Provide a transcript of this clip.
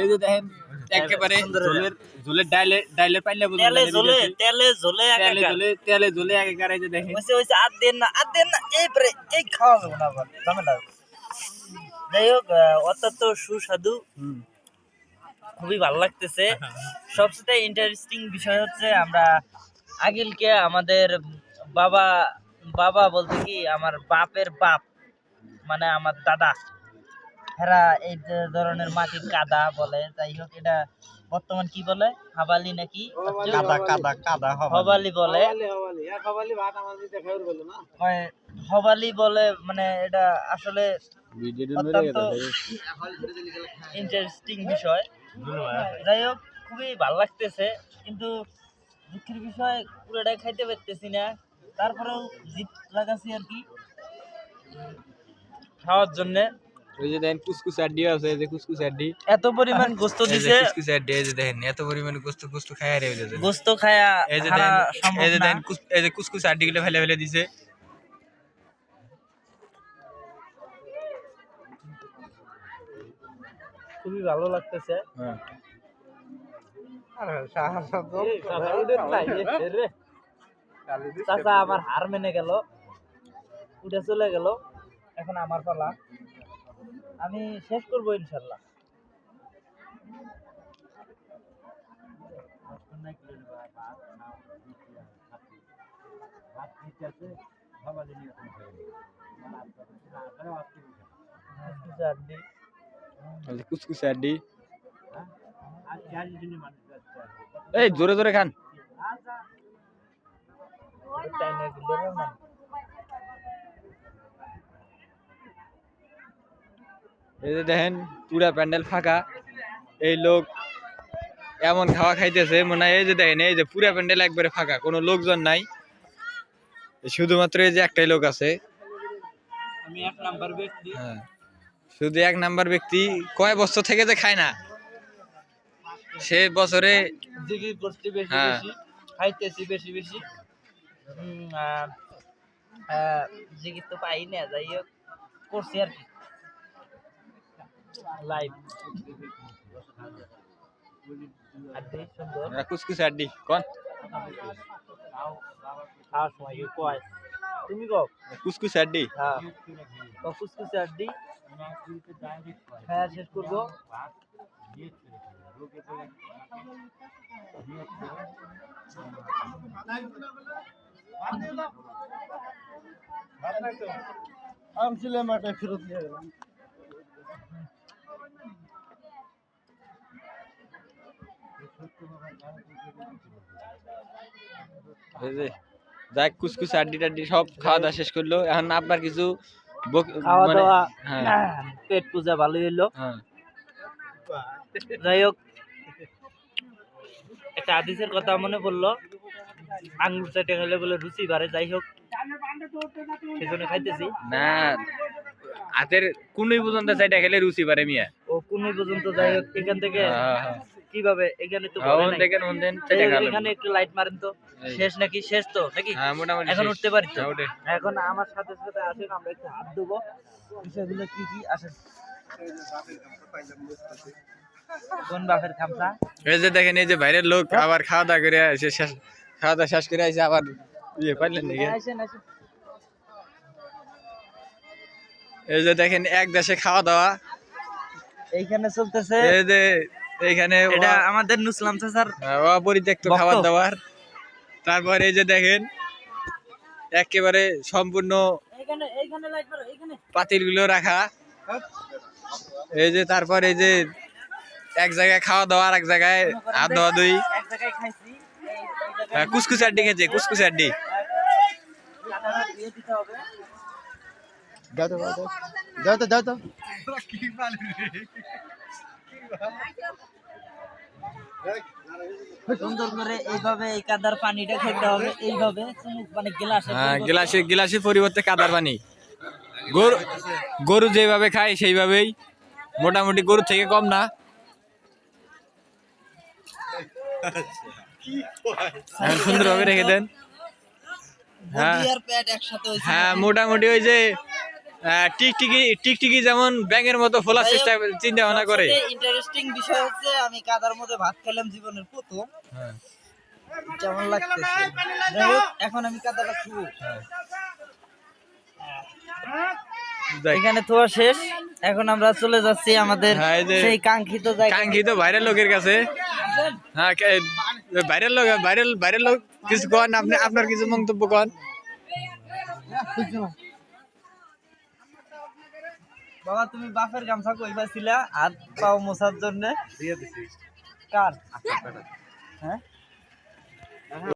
এই যে দেখেন একেবারে ঝোলের ঝোলের ডাইলে ডাইলে পাইলে বুঝুন তেলে ঝোলে তেলে ঝোলে তেলে ঝোলে তেলে ঝোলে একেবারে এই যে দেখেন। হইছে হইছে আর দেন না আর দেন না এই পরে এই খাওয়া যাবে না ঝামেলা যাই হোক অত্যন্ত সুস্বাদু খুবই ভালো লাগতেছে। সবচেয়ে ইন্টারেস্টিং বিষয় হচ্ছে আমরা আগে আমাদের বাবা বাবা বলতে কি আমার বাপের বাপ মানে আমার দাদা। এরা এই ধরনের মাটি কাদা বলে যাই হোক এটা বর্তমান কি বলে? হাবালি নাকি? কাদা কাদা কাদা হবে হবালি বলে। হবালি বলে মানে এটা আসলে অত্যন্ত ইন্টারেস্টিং বিষয়। যাই হোক খুবই ভালো লাগতেছে কিন্তু দুঃখের বিষয় পুরোটাই খাইতে পারতেছি না। তারপরেও জিত লাগাছি আর কি। খাওয়ার জন্য। ওই যে দেখেন কুসকুস আড্ডি আছে যে কুসকুস আড্ডি এত পরিমাণ গোস্ত দিছে। কুসকুস আড্ডি এই যে দেখেন এত পরিমাণে গোস্ত গোস্ত খায় রে গোস্ত খায়া এই যে দেখেন এই যে দেখেন কুস- এই যে কুসকুস আড্ডি গুলো ফেলে ফেলে দিছে। খুবই ভালো লাগতেছে। হ্যাঁ। চাচা আমার হার মেনে গেল। উঠে চলে গেল। এখন আমার পালা। আমি শেষ করব ইনশাল্লাহ। আড্ডি এই যে কুসকুস আড্ডি। এই জোরে জোরে খান। এই যে দেখেন পুরা প্যান্ডেল ফাঁকা। এই লোক এমন খাওয়া খাইতেছে মনে হয় এই যে দেখেন এই যে পুরা প্যান্ডেল একবারে ফাঁকা কোনো লোকজন নাই। শুধুমাত্র এই যে একটাই লোক আছে। আমি এক নাম্বার ব্যক্তি। হ্যাঁ শুধু এক নাম্বার ব্যক্তি কয় বছর থেকে যে খায় না? সে বছরে বেশি হ্যাঁ। বেশি খাইতেছি বেশি তো পাই না যাই হোক করছি আর কি। লাইভ আড্ডি সুন্দর আমরা কুসকুস আড্ডি কোন খাওয়ার সময় কেউ কয় তুমি কও কুসকুস আড্ডি হ্যাঁ তো ফুসফুসে আড্ডি হ্যাঁ শেষ করব আমি ছিলাম একটা ফেরত দিয়ে এই যে যাক কুসকুস আড্ডি টাড্ডি সব খাওয়া দাওয়া শেষ করল। এখন আপনার কিছু খাওয়া মানে- দাওয়া হ্যাঁ। পেট পূজা ভালোই হ্যাঁ। যাই হোক একটা আদিসের কথা মনে পড়ল। আঙ্গুর চাটে খেলে বলে রুচি বাড়ে যাই হোক। সেজন্য খাইতেছি। না হাতের কোনই পর্যন্ত চাইটা খেলে রুচি পারে মিয়া। ও কোন পর্যন্ত যাই হোক এখান থেকে হ্যাঁ। কীভাবে এখানে তো হ্যাঁ। দেখেন এখানে একটু লাইট মারেন তো। এই। শেষ নাকি? শেষ তো নাকি? হ্যাঁ এখন উঠতে পারি তো। হ্যাঁ, এখন আমার সাথে সাথে আসেন আমরা একটু হাত দেবো বিষয়গুলো কি কি আসেন কোন বাপের খামসা? এই যে দেখেন এই যে বাইরের লোক আবার খাওয়া দাওয়া করে এসে শেষ খাওয়া দাওয়া শেষ করে এসে আবার ইয়ে পাইলেন নাকি? এই যে দেখেন এক দেশে খাওয়া দাওয়া। এইখানে চলতেছে। এই যে এইখানে এটা আমাদের নুসলাম চাচার অপরিত্যক্ত খাবার দাবার তারপর এই যে দেখেন একেবারে সম্পূর্ণ এইখানে এইখানে লাইট মারো এইখানে। পাতিলগুলো রাখা। এই যে তারপর এই যে এক জায়গায় খাওয়া দাওয়া আর এক জায়গায় হাত ধোয়া দুই এক জায়গায় খাইছি। এই- এই হ্যাঁ, কুসকুস আড্ডি খেয়েছে কুসকুস আড্ডি। যাও তো যাও তো যাও তো সুন্দর করে এইভাবে এই কাদার পানিটা খেতে হবে এইভাবে মানে গ্লাসে হ্যাঁ গিলাসে গিলাসের পরিবর্তে কাদার পানি। গরু গরু যেভাবে খায় সেইভাবেই। মোটামুটি গরু থেকে কম না। হ্যাঁ, সুন্দরভাবে রেখে দেন। হ্যাঁ। হ্যাঁ মোটামুটি ওই যে টিকটিকি টিকটিকি যেমন ব্যাঙের মতো ফোলার চেষ্টা চিন্তা ভাবনা করে। ইন্টারেস্টিং বিষয় হচ্ছে আমি কাদার মধ্যে ভাত খেলাম জীবনের প্রথম। কেমন লাগতেছে? এখন আমি কাদাটা খুব এখানে থোয়া শেষ। এখন আমরা চলে যাচ্ছি আমাদের হ্যাঁ, সেই কাঙ্ক্ষিত কাঙ্ক্ষিত বাইরের লোকের কাছে। হ্যাঁ বাইরের লোক বাইরের বাইরের লোক কিছু কন? আপনি আপনার কিছু মন্তব্য কন? বাবা তুমি বাপের গামছা কই পাইছিলা? হাত পাও মোছার জন্য? দিয়ে দিছি। কার? হ্যাঁ?